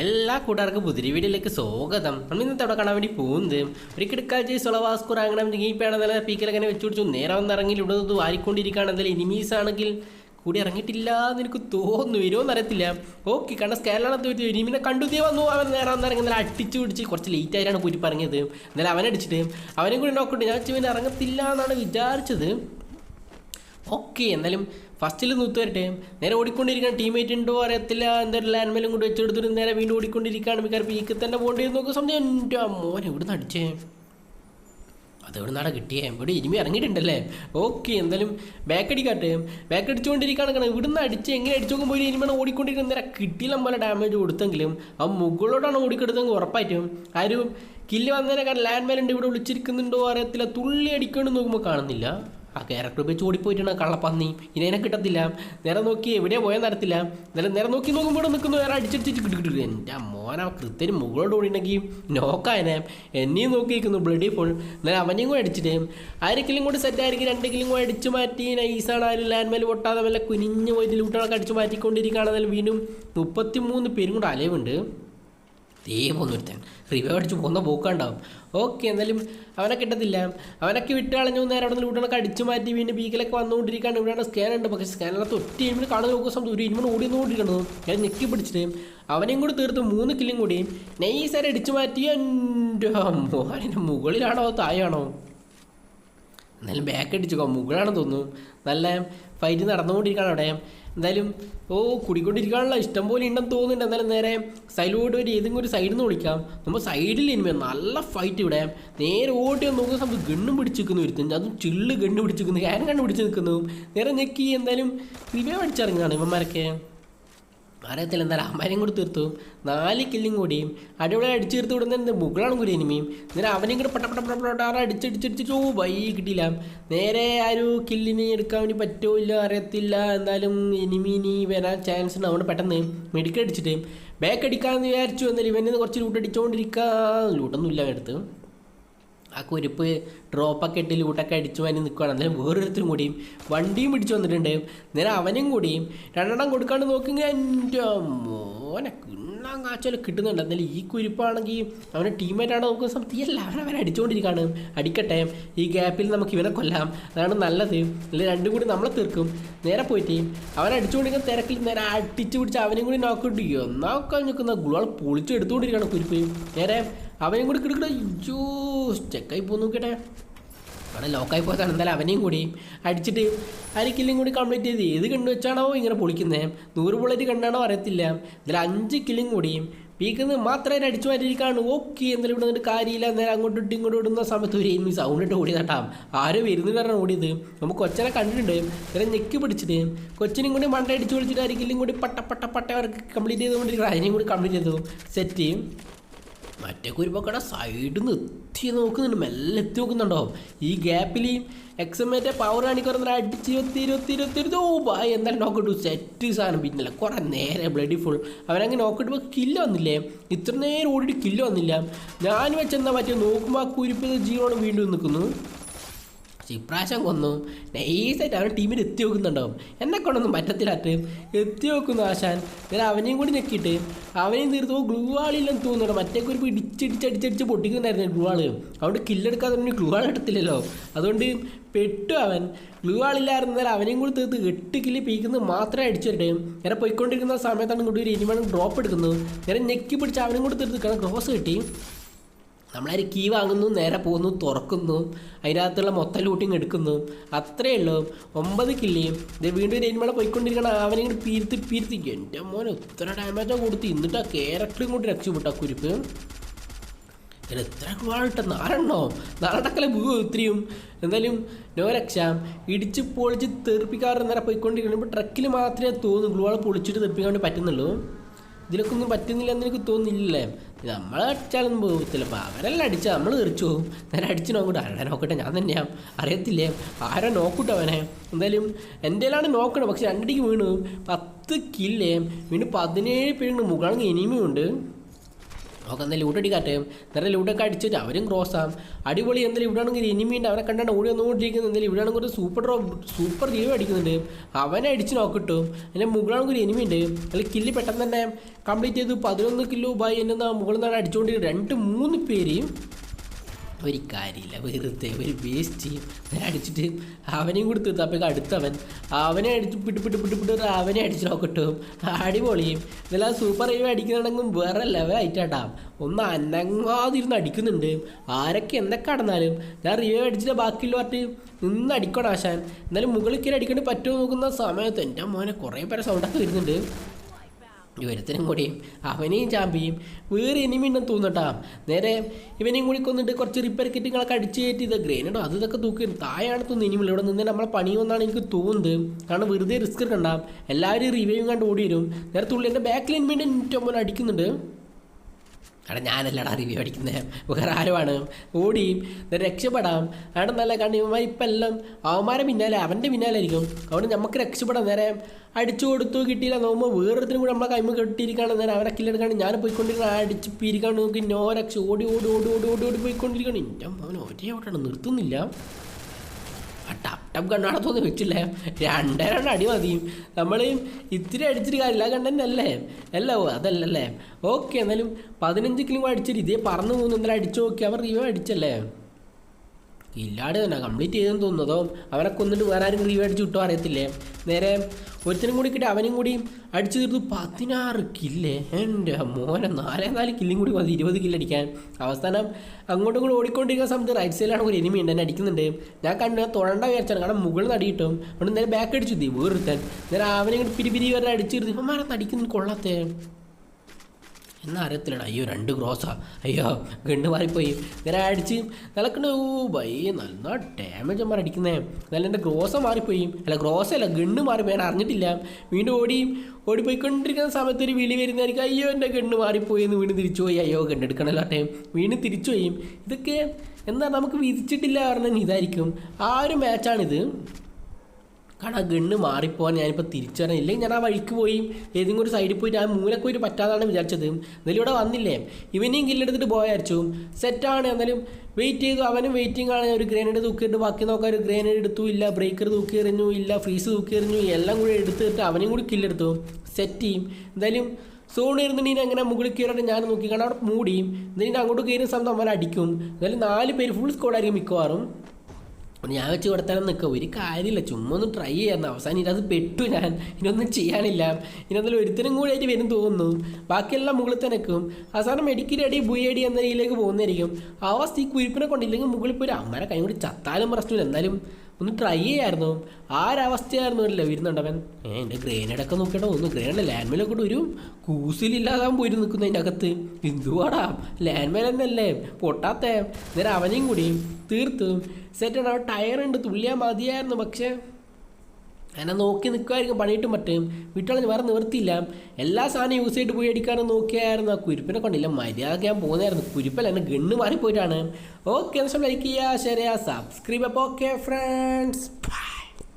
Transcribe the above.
എല്ലാ കൂട്ടുകാർക്കും പുതിരി വീഡിയോയിലേക്ക് സ്വാഗതം. നമ്മൾ ഇന്നത്തെ അവിടെ കാണാൻ വേണ്ടി പോകുന്നത് ഒരു കിടക്കാഴ്ച സൊളവാസ്കൂർ അങ്ങനെ ജീപ്പാണ് നല്ല പീക്കലങ്ങനെ വെച്ചു പിടിച്ചു. നേരെ വന്ന് ഇറങ്ങി ഇവിടെ വാരിക്കൊണ്ടിരിക്കുകയാണ്. എന്തായാലും ഇനിമീസ് ആണെങ്കിൽ കൂടി ഇറങ്ങിയിട്ടില്ല എന്ന് എനിക്ക് തോന്നുന്നു. വരുമോന്ന് അറിയത്തില്ല. ഓക്കെ കാരണം സ്കാലാണ് ഇനിമിനെ കണ്ടു തീ വന്നു. അവൻ നേരെ വന്ന് ഇറങ്ങി നല്ല അടിച്ചു പിടിച്ച് കുറച്ച് ലേറ്റ് ആയിട്ടാണ് പോയി പറഞ്ഞത്. എന്നാലും അവനെ അടിച്ചിട്ട് അവനെ കൂടി നോക്കട്ടെ ഞാൻ ഇവൻ ഇറങ്ങത്തില്ല എന്നാണ് വിചാരിച്ചത്. ഓക്കെ എന്നാലും ഫസ്റ്റിൽ നൂത്ത് വരട്ടെ. നേരെ ഓടിക്കൊണ്ടിരിക്കണം ടീമേറ്റ് ഉണ്ടോ അറിയത്തില്ല. ലാൻഡ് ലാൻഡ്മേലും കൂടി വെച്ചെടുത്തിട്ട് നേരെ വീണ്ടും ഓടിക്കൊണ്ടിരിക്കുകയാണ് വിചാരിച്ചു പീക്ക് തന്നെ പോകേണ്ടി നോക്കുക സമയം. എന്റെ മോനെ എവിടെ നിന്ന് അടിച്ചേ? അതെവിടെ നിന്നാണ് കിട്ടിയേ? ഇവിടെ ഇനിമി ഇറങ്ങിയിട്ടുണ്ടല്ലേ? ഓക്കെ എന്തായാലും ബാക്ക് അടിക്കാട്ടെ. ബാക്ക് അടിച്ചുകൊണ്ടിരിക്കുകയാണ് കാരണം ഇവിടുന്ന് അടിച്ച് എങ്ങനെ അടിച്ചു നോക്കുമ്പോൾ ഇനിമാണ് ഓടിക്കൊണ്ടിരിക്കുന്ന നേരെ കിട്ടിയില്ല പോലെ ഡാമേജ് കൊടുത്തെങ്കിലും ആ മുകളിലോട്ടാണ് ഓടിക്കെടുത്തെങ്കിൽ ഉറപ്പായിട്ടും. ആ ഒരു കില്ല് വന്നതിനെ കാരണം ലാൻഡ് മേലുണ്ട് ഇവിടെ വിളിച്ചിരിക്കുന്നുണ്ടോ അറിയത്തില്ല. തുള്ളി അടിക്കൊണ്ട് നോക്കുമ്പോൾ കാണുന്നില്ല. ആ ക്യാരക്ടർ ഉപയോഗിച്ച് ഓടിപ്പോയിട്ടാണ് കള്ളപ്പന്നി. ഇനി അതിനെ കിട്ടത്തില്ല. നേരെ നോക്കി എവിടെ പോയാൽ നടത്തില്ല നേരെ നേരെ നോക്കി നോക്കുമ്പോൾ നിൽക്കുന്നു വേറെ അടിച്ചടിച്ചിട്ട് കിട്ടിക്കിട്ടു എന്റെ മോനെ കൃത്യന് മുകളോട് ഓടിയിട്ടുണ്ടെങ്കിൽ നോക്കാനെ എന്നെയും നോക്കി നിൽക്കുന്നു ബ്ലഡി ഫുൾ നേരെ അവനെയും കൂടെ അടിച്ചിട്ട്. ആരെങ്കിലും കൂടി സെറ്റ് ആയിരിക്കും രണ്ട് കിലും കൂടെ അടിച്ചു മാറ്റി. നൈസാണ് ആരും ലാൻഡ് മേൽ പൊട്ടാതെ വല്ല കുനിഞ്ഞ് പോയിട്ട് ലൂട്ടുകളൊക്കെ അടിച്ചു മാറ്റിക്കൊണ്ടിരിക്കുകയാണെന്നാൽ വീണ്ടും മുപ്പത്തി മൂന്ന് പേരും കൂടെ അലവുണ്ട് ദേ പോന്നൊരുത്തൻ റിവ്യൂ അടിച്ച് പോകുന്ന പോക്കാണ്ടാവും. ഓക്കെ എന്തായാലും അവനെ കിട്ടത്തില്ല. അവനൊക്കെ വിട്ട് കളഞ്ഞു നേരെ അവിടെ നിന്ന് ലൂട്ടണൊക്കെ അടിച്ചു മാറ്റി വീണ്ടും ബീക്കിലൊക്കെ വന്നുകൊണ്ടിരിക്കുകയാണ് ഇവിടെയാണ് സ്കാൻ ഉണ്ട്. പക്ഷേ സ്കാനകത്ത് ഒറ്റ ഇനിമിന് കാണുന്ന നോക്കുന്ന സമയത്ത് ഒരു ഇനിമിന് ഓടി നോക്കിയിരിക്കണു ഞാൻ ഞെക്കി പിടിച്ചിട്ട് അവനെയും കൂടി തീർത്ത് മൂന്ന് കില്ലും കൂടി നൈസായിട്ട് അടിച്ചു മാറ്റി. എന്റെ മോഹനിന്റെ മുകളിലാണോ താഴെയാണോ? എന്നാലും ബാക്ക് അടിച്ചു മുകളാണെന്ന് തോന്നുന്നു. നല്ല ഫൈറ്റ് നടന്നുകൊണ്ടിരിക്കുകയാണ് അവിടെ. എന്തായാലും ഓ കുടിക്കൊണ്ടിരിക്കാനുള്ള ഇഷ്ടം പോലെ ഉണ്ടെന്ന് തോന്നുന്നുണ്ട്. എന്നാലും നേരെ സൈഡിലോട്ട് ഒരു ഏതെങ്കിലും ഒരു സൈഡിൽ നിന്ന് വിളിക്കാം. നമ്മൾ സൈഡിൽ ഇനിമേ നല്ല ഫൈറ്റ് ഇവിടെ. നേരെ ഓടി വന്ന് നോക്കുന്ന സമയത്ത് ഗണ്ണും പിടിച്ച് നിൽക്കുന്നു ഒരുത്തൻ. അതും ചില്ല് ഗണ്ണ് പിടിച്ച് നിൽക്കുന്നു. ഞാൻ കണ്ണ് പിടിച്ച് നിൽക്കുന്നു. നേരെ ഞെക്കി എന്തായാലും റിവ്യൂ അടിച്ചിറങ്ങുകയാണ് ഇവന്മാരൊക്കെ. അറിയത്തില്ല എന്തായാലും അമ്മാരെയും കൂടി തീർത്തു. നാല് കില്ലും കൂടിയും അടിപൊളി അടിച്ചു തീർത്ത് വിടുന്ന മുകളാണ് കൂടി ഇനിമയും നേരെ അവനെയും കൂടെ പട്ട പട്ട പട്ട അടിച്ചടിച്ചടിച്ചിട്ട് ഓ വൈ കിട്ടിയില്ല. നേരെ ആ ഒരു കില്ലിന് എടുക്കാൻ വേണ്ടി പറ്റുമോ ഇല്ല അറിയത്തില്ല. എന്തായാലും ഇനിമിനി വരാൻ ചാൻസ് ഉണ്ട്. അതുകൊണ്ട് പെട്ടെന്ന് മെഡിക്കൽ അടിച്ചിട്ട് ബാക്ക് അടിക്കാമെന്ന് വിചാരിച്ചു. എന്നാലും ഇവനെ കുറച്ച് ലൂട്ട് ലൂട്ടൊന്നും ഇല്ല എടുത്ത് ആ കുരിപ്പ് ഡ്രോപ്പൊക്കെ ഇട്ട് ലൂട്ടൊക്കെ അടിച്ചു വാങ്ങി നിൽക്കുകയാണ് അന്നേരം വേറൊരുത്തരും കൂടിയും വണ്ടിയും പിടിച്ചു വന്നിട്ടുണ്ട്. നേരെ അവനും കൂടിയും രണ്ടെണ്ണം കൊടുക്കാണ്ട് നോക്കിയെങ്കിൽ എന്റെ മോനെ കിണ്ണാൻ കാച്ചാലും കിട്ടുന്നുണ്ട്. എന്നാലും ഈ കുരിപ്പാണെങ്കിൽ അവനെ ടീമേറ്റാണ് നോക്കുന്ന സമയത്ത് എല്ലാവരും അവനെ അടിച്ചുകൊണ്ടിരിക്കുകയാണ് അടിക്കട്ടെ ഈ ഗ്യാപ്പിൽ നമുക്ക് ഇവനെ കൊല്ലാം. അതാണ് നല്ലത്. അല്ലെങ്കിൽ രണ്ടും കൂടി നമ്മളെ തീർക്കും. നേരെ പോയിട്ട് അവനെ അടിച്ചുകൊണ്ടിരിക്കുന്ന തിരക്കിൽ നേരെ അടിച്ചു പിടിച്ച് അവനെയും കൂടി നോക്കിയിട്ട് എന്നാക്കാൻ നിൽക്കുന്ന ഗുളകൾ പൊളിച്ചെടുത്തുകൊണ്ടിരിക്കുകയാണ് കുരിപ്പ്. നേരെ അവനും കൂടി കിടക്കട അയ്യോ ചെക്കായി പോ നോക്കട്ടെ അവിടെ ലോക്കായി പോയതാണ്. എന്തായാലും അവനെയും കൂടി അടിച്ചിട്ട് അര കൂടി കംപ്ലീറ്റ് ചെയ്ത് ഏത് കണ്ടു വെച്ചാണോ ഇങ്ങനെ പൊളിക്കുന്നത് നൂറ് ബുള്ളറ്റ് കണ്ടാണോ അറിയത്തില്ല. ഇതിൽ അഞ്ച് കില്ലും കൂടി. പീക്കുന്നത് മാത്രമേ അടിച്ചു മാറ്റിയിരിക്കാണ്. ഓക്കെ എന്തായാലും ഇവിടെ നിന്നിട്ട് കാര്യമില്ല. നേരെ അങ്ങോട്ട് ഇട്ടും ഇങ്ങോട്ടും ഇടുന്ന സമയത്ത് ഒരു എനിമി സൗണ്ട് ഇട്ട് ഓടി തട്ടാം ആരും വരുന്നു കാരണം ഓടിയത്. നമുക്ക് കൊച്ചനെ കണ്ടിട്ടുണ്ട്. നേരെ ഞെക്കി പിടിച്ചിട്ട്. കൊച്ചിനും കൂടി മണ്ട അടിച്ച് പിടിച്ചിട്ട് അരികിലും കൂടി പട്ട പട്ട പട്ട അവർക്ക് കംപ്ലീറ്റ് ചെയ്തുകൊണ്ടിരിക്കണം അതിനെയും കൂടി കംപ്ലീറ്റ് ചെയ്തു. സെറ്റ് മറ്റേ കുരുപ്പക്കട സൈഡിൽ നിന്ന് എത്തി നോക്കുന്നുണ്ട്. മെല്ലെ എത്തി നോക്കുന്നുണ്ടോ ഈ ഗ്യാപ്പിൽ എക്സമേറ്റെ പവർ കാണിക്കുന്ന അടിച്ച് ഇരുപത്തി ഇരുപത്തി ഇരുപത്തി ഇരുപത്തി ഓ ബായ് എന്തായാലും നോക്കിട്ടു സെറ്റ് സാധനം പിന്നില്ല. കുറേ നേരെ ബ്ലഡി ഫുൾ അവനങ്ങനെ നോക്കിയിട്ട് കില്ല് വന്നില്ലേ? ഇത്ര നേരം ഓടിയിട്ട് കില്ല് വന്നില്ല. ഞാൻ വെച്ചെന്താ പറ്റിയ നോക്കുമ്പോൾ ആ കുരിപ്പ് ജീവനോട് വീണ്ടും നിൽക്കുന്നു. പക്ഷെ ഇപ്രാവശ്യം കൊന്നു നൈസായിട്ട് അവൻ ടീമിൽ എത്തി നോക്കുന്നുണ്ടാവും. എന്നെ കൊണ്ടൊന്നും പറ്റത്തില്ലാത്ത എത്തി നോക്കുന്നു ആശാൻ. ഇങ്ങനെ അവനെയും കൂടി ഞെക്കിയിട്ട് അവനെയും തീർത്ത് ഗ്ലൂ ആളില്ലെന്ന് തോന്നുന്നുണ്ട്. മറ്റേ ഒരു ഇടിച്ചടിച്ചടിച്ചടിച്ച് പൊട്ടിക്കുന്നുണ്ടായിരുന്നു ഗ്ലൂ ആൾ അതുകൊണ്ട് കില്ലെടുക്കാതെ തന്നെ ഗ്ലൂ ആൾ കിട്ടത്തില്ലല്ലോ അതുകൊണ്ട് പെട്ടു അവൻ. ഗ്ലൂ ആളില്ലായിരുന്നാൽ അവനെയും കൂടി തീർത്ത് എട്ട് കില്ല് പീക്കുന്നത് മാത്രമേ അടിച്ചിട്ട് ഇങ്ങനെ പോയിക്കൊണ്ടിരിക്കുന്ന സമയത്താണ് ഇങ്ങോട്ട് ഒരു ഇനിമാണ് ഡ്രോപ്പ് എടുക്കുന്നത്. ഇങ്ങനെ ഞെക്കി പിടിച്ച് അവനും കൂടി തീർത്ത് ക്രോസ് കിട്ടി. നമ്മളൊരു കീ വാങ്ങുന്നു നേരെ പോകുന്നു തുറക്കുന്നു അതിനകത്തുള്ള മൊത്തം ലൂട്ടിങ് എടുക്കുന്നു. അത്രയേ ഉള്ളൂ. ഒമ്പത് കില്ലിയും ഇത് വീണ്ടും രഞ്മള പോയിക്കൊണ്ടിരിക്കണം അവനെ ഇങ്ങോട്ട് പീർത്തി പീർത്തി എന്റെ മോനെ എത്ര ഡാമേജാണ് കൊടുത്ത്. എന്നിട്ട് ആ ക്യാരക്ടറും കൊണ്ട് രക്ഷപ്പെട്ടു കുരിപ്പ് ഇതിൽ എത്ര ക്വാളിട്ട നാലെണ്ണോ? നാലെണ്ണക്കലെ ഭൂ ഒത്തിരിയും എന്തായാലും നോ രക്ഷ. ഇടിച്ച് പൊളിച്ച് തെറിപ്പിക്കാറ് നേരെ പോയിക്കൊണ്ടിരിക്കണം. ഇപ്പോൾ ട്രക്കിൽ മാത്രമേ തോന്നുന്നു. ഗ്ലൂവാൾ പൊളിച്ചിട്ട് തെറിപ്പിക്കാൻ വേണ്ടി പറ്റുന്നുള്ളൂ. ഇതിലൊക്കെ ഒന്നും പറ്റുന്നില്ല എന്ന് എനിക്ക് തോന്നുന്നില്ലേ? നമ്മൾ അടിച്ചാലൊന്നും പോകത്തില്ല അപ്പോൾ അവരെല്ലാം അടിച്ചാൽ നമ്മൾ തെറിച്ചു പോകും ഞാൻ അടിച്ചു നോക്കട്ടെ. ആരുടെ നോക്കട്ടെ? ഞാൻ തന്നെയാണ് അറിയത്തില്ലേ? ആരാ നോക്കട്ടെ അവനെ? എന്തായാലും എന്റെ നോക്കണം പക്ഷെ രണ്ടടിക്ക് വീണു. പത്ത് കില്ലേ വീണ്ടും പതിനേഴ് പേരുണ്ട് മുകളിൽ ഇനിയുമുണ്ട് ഒക്കെ എന്നാൽ ലൂട്ട് അടിക്കാട്ടെ നേരെ ലൂട്ടൊക്കെ അടിച്ചിട്ട് അവരും ക്രോസ് ആകും അടിപൊളി എന്തായാലും ഇവിടെ ആണെങ്കിൽ ഇനിമീണ്ട് അവനെ കണ്ടാണ് ഓടി വന്നുകൊണ്ടിരിക്കുന്നത് എന്തായാലും ഇവിടെ ആണെങ്കിൽ ഒരു സൂപ്പർ ഡ്രോ സൂപ്പർ ദീപം അടിക്കുന്നുണ്ട്. അവനെ അടിച്ച് നോക്കിട്ടു അതിന്റെ മുകളിലാണെങ്കിൽ ഒരു എനിമിയുണ്ട് അതിൽ കില്ല് പെട്ടെന്ന് തന്നെ കംപ്ലീറ്റ് ചെയ്തു. പതിനൊന്ന് കിലോ ബൈ എന്നെ മുകളിൽ നിന്നാണ് അടിച്ചുകൊണ്ടിരിക്കുന്നത് രണ്ട് മൂന്ന് പേരെയും ഒരു കാര്യമില്ല. വെറുതെ ഒരു വേസ്റ്റ് ഞാൻ അടിച്ചിട്ട് അവനെയും കൊടുത്തു അപ്പോഴേക്കും അടുത്തവൻ അവനെ അടിച്ച് പിട്ട് പിട്ട് പിട്ട് പിട്ട് അവനെ അടിച്ച് നോക്കട്ടും അടിപൊളിയും. ഇതെല്ലാം സൂപ്പർ ഹൈവേ അടിക്കുന്നുണ്ടെങ്കിൽ വേറെ ലെവൽ ആയിട്ടാട്ടാ. ഒന്ന് അനങ്ങാതിരുന്ന് അടിക്കുന്നുണ്ട്. ആരൊക്കെ എന്തൊക്കെ അടന്നാലും ഞാൻ റിവ്യൂ അടിച്ചിട്ട് ബാക്കിയുള്ള പറഞ്ഞിട്ട് നിന്ന് അടിക്കണം ആശാൻ. എന്നാലും മുകളിൽ കയറി അടിക്കേണ്ടി പറ്റുമോ നോക്കുന്ന സമയത്ത് എന്റെ മോനെ കുറേ പേരെ സൗണ്ടൊക്കെ വരുന്നുണ്ട്. ഒരുത്തനും കൂടിയും അവനെയും ചാമ്പിയും വേറെ ഇനിമിണ്ടെന്ന് തോന്നട്ടാ നേരെ ഇവനെയും കൂടി കൊന്നിട്ട് കുറച്ച് റിപ്പയർ കിറ്റുകളൊക്കെ അടിച്ച് കയറ്റി ഇത് ഗ്രേനഡോ അത് ഇതൊക്കെ തൂക്കി താഴെയാണ് തോന്നുന്നു ഇനിമില്ല ഇവിടെ നിന്ന് നമ്മളെ പണിയൊന്നാണ് എനിക്ക് തോന്നുന്നത്. കാരണം വെറുതെ റിസ്ക് എടുക്കണ്ട. എല്ലാവരും റിവ്യൂ കണ്ട് ഓടി വരും. നേരെ തുള്ളി എന്റെ ബാക്കിൽ ഇനിമിന്റെ മിനിറ്റ് അടിക്കുന്നുണ്ട്. അവിടെ ഞാനല്ലടാ റിവ്യൂ അടിക്കുന്നത് വേറെ ആരുമാണ്? ഓടി ഇത് രക്ഷപ്പെടാം. അവിടെ നല്ല കാരണം ഇവന്മാർ ഇപ്പം എല്ലാം അവന്മാരെ പിന്നാലെ അവന്റെ പിന്നാലെ ആയിരിക്കും. അതുകൊണ്ട് നമുക്ക് രക്ഷപ്പെടാം നേരെ അടിച്ചു കൊടുത്തു കിട്ടിയില്ല നോക്കുമ്പോൾ വേറൊരുത്തിനും കൂടെ നമ്മളെ കൈമ കെട്ടിയിരിക്കുകയാണ് നേരെ അവരെ കില്ലെടുക്കാണ്. ഞാൻ പോയിക്കൊണ്ടിരിക്കണം അടിച്ച് പിരിക്കാണ്. നോക്കി നോ രക്ഷ ഓടി ഓടി ഓടി ഓടി ഓടി ഓടി പോയിക്കൊണ്ടിരിക്കണം. എന്റെ അവൻ ഒരേ ഓട്ടാണ് നിർത്തുന്നില്ല. ടപ് കണ്ണാടത്തൊന്നും വെച്ചില്ലേ? രണ്ടേ രണ്ട് അടി മതി. നമ്മൾ ഇത്തിരി അടിച്ചിട്ട് കാര്യമില്ല. കണ്ടല്ലേ അല്ല അതല്ലല്ലേ? ഓക്കെ എന്നാലും പതിനഞ്ച് കിലോ അടിച്ചിട്ട് ഇതേ പറന്നു പോകുന്നു. എന്നാലും അടിച്ചു നോക്കി അവർ റിവ്യൂ അടിച്ചല്ലേ? ഇല്ലാതെ തന്നെ കംപ്ലീറ്റ് ചെയ്തെന്ന് തോന്നുന്നതോ അവനെ കൊന്നിട്ട് വേറെ ആരും റീവ് അടിച്ച് കിട്ടോ അറിയത്തില്ലേ? നേരെ ഒരുത്തനും കൂടി കിട്ടി അവനും കൂടി അടിച്ചു തീർത്തു. പതിനാറ് കില്ലേ എന്റെ മോനെ നാലേ നാല് കില്ലും കൂടി മതി ഇരുപത് കില്ല് അടിക്കാൻ. അവസാനം അങ്ങോട്ടും കൂടി ഓടിക്കൊണ്ടിരിക്കുന്ന സമയത്ത് റൈറ്റ് സൈഡിലാണ് ഒരു എനിമി ഉണ്ട് എന്നെ അടിക്കുന്നുണ്ട്. ഞാൻ ഞാൻ തൊഴണ്ട വിചാരിച്ചാണ്. കാരണം മുകളിൽ നിന്ന് അടി കിട്ടും അവിടെ നേരെ ബാക്ക് അടിച്ചു. തീ വേറൊരുത്തൻ. നേരെ അവനെ ഇങ്ങോട്ട് പിരി പിരി വരെ അടിച്ചു തീർത്തി. ഇപ്പം അടിക്കുന്നു കൊള്ളാത്തേ. എന്നാ അറിയത്തില്ലടാ അയ്യോ രണ്ട് ക്രോസാ അയ്യോ ഗണ്ണ് മാറിപ്പോയി. ഇങ്ങനെ അടിച്ച് നിലക്കണ ഓ ബൈ നല്ല ഡാമേജ് അമ്മ അടിക്കുന്നേ. നല്ല എന്റെ ക്രോസ മാറിപ്പോയി. അല്ല ഗ്രോസ അല്ല ഗണ്ണ് മാറിപ്പോയി ഞാൻ അറിഞ്ഞിട്ടില്ല. വീണ്ടും ഓടി ഓടിപ്പോയിക്കൊണ്ടിരിക്കുന്ന സമയത്ത് ഒരു വിളി വരുന്നതായിരിക്കും. അയ്യോ എന്റെ ഗണ്ണ് മാറിപ്പോയി എന്ന് വീണ്ടും തിരിച്ചു പോയി. അയ്യോ ഗണ്ണെടുക്കണല്ലോ ടൈം വീണ്ടും തിരിച്ചു പോയി. ഇതൊക്കെ എന്താ നമുക്ക് വിധിച്ചിട്ടില്ല പറഞ്ഞാൽ ഇതായിരിക്കും. ആ ഒരു മാച്ചാണിത് കാരണം ആ ഗണ്ണ് മാറിപ്പോകാൻ ഞാനിപ്പോൾ തിരിച്ചറിയാൻ ഇല്ലെങ്കിൽ ഞാൻ ആ വഴിക്ക് പോയി ഏതെങ്കിലും ഒരു സൈഡിൽ പോയിട്ട് ആ മൂലക്ക് പോയിട്ട് പറ്റാതാണ് വിചാരിച്ചത് എന്നാലും ഇവിടെ വന്നില്ലേ? ഇവനെയും കില്ലെടുത്തിട്ട് പോയായിരിച്ചു സെറ്റാണ് എന്നാലും വെയിറ്റ് ചെയ്തു. അവനും വെയിറ്റിംഗ് ആണ്. ഒരു ഗ്രേനേഡ് തൂക്കിയിട്ട് ബാക്കി നോക്കാൻ ഒരു ഗ്രേനേഡ് എടുത്തു ഇല്ല. ബ്രേക്കർ തൂക്കി എറിഞ്ഞു ഇല്ല. ഫ്രീസ് തൂക്കി എറിഞ്ഞു. എല്ലാം കൂടി എടുത്തിട്ട് അവനും കൂടി കില്ലെടുത്തു സെറ്റ് ചെയ്യും എന്തായാലും സോൺ ഇരുന്നിട്ട് അങ്ങനെ മുകളിൽ കയറിയിട്ട് ഞാൻ നോക്കി കാരണം അവിടെ മൂടിയും. എന്നിട്ട് അങ്ങോട്ട് കയറുന്ന സമയത്ത് അവൻ അടിക്കും. എന്തായാലും നാല് പേര് ഫുൾ സ്കോഡായിരിക്കും മിക്കവാറും. ഞാൻ വെച്ച് കൊടുത്താലും നിൽക്കുക ഒരു കാര്യമില്ല ചുമ്മാ ഒന്ന് ട്രൈ ചെയ്യായിരുന്നു. അവസാനം ഇതിനകത്ത് പെട്ടു ഞാൻ. ഇനൊന്നും ചെയ്യാനില്ല. ഇതിനകത്തിൽ ഒരുത്തരും കൂടി ആയിട്ട് വരും തോന്നുന്നു. ബാക്കിയെല്ലാം മുകളിൽ തന്നെ നിൽക്കും. അവസാനം മെഡിക്കൽ അടി ബുയ് അടി എന്ന രീതിയിലേക്ക് പോകുന്നതായിരിക്കും. അവസ്ഥ ഈ കുരിപ്പിനെ കൊണ്ടില്ലെങ്കിൽ മുകളിൽ പോയി അമ്മരെ കൈ കൊണ്ട് ചത്താലും പ്രശ്നമില്ല. എന്തായാലും ഒന്ന് ട്രൈ ചെയ്യായിരുന്നു. ആ ഒരവസ്ഥയായിരുന്നു അല്ലേ വരുന്നുണ്ടവൻ ഏ എന്റെ ഗ്രേനേഡൊക്കെ നോക്കിയിട്ട് ഒന്ന് ഗ്രേനേഡ് ലാൻഡ്മേലൊക്കെ കൂടെ ഒരു കൂസിലില്ലാതാൻ പോയി നിൽക്കുന്നതിന്റെ അകത്ത്. എന്തുവാടാ? ലാൻഡ്മേൽ തന്നെയല്ലേ? പൊട്ടാത്തേ. നേരെ അവനെയും കൂടി. തീർത്തും. സെറ്റാണ് അവൻ ടയർ ഉണ്ട്. തുള്ളിയാൽ മതിയായിരുന്നു. പക്ഷേ എന്നെ നോക്കി നിൽക്കുമായിരിക്കും പണിയിട്ടും പറ്റും വീട്ടുകളിൽ വേറെ നിവർത്തിയില്ല എല്ലാ സാധനവും യൂസ് ചെയ്തിട്ട് പോയി അടിക്കാനും നോക്കിയായിരുന്നു? ആ കുരിപ്പിനെ കൊണ്ടില്ല. മര്യാദ ഞാൻ പോകുന്നതായിരുന്നു. കുരിപ്പല്ല എന്നെ ഗണ്ണ് മാറിപ്പോയിട്ടാണ്. ഓക്കെ ലൈക്ക് ചെയ്യുക ഷെയർ ചെയ്യുക സബ്സ്ക്രൈബ് അപ്പോൾ ഓക്കെ ഫ്രണ്ട്സ്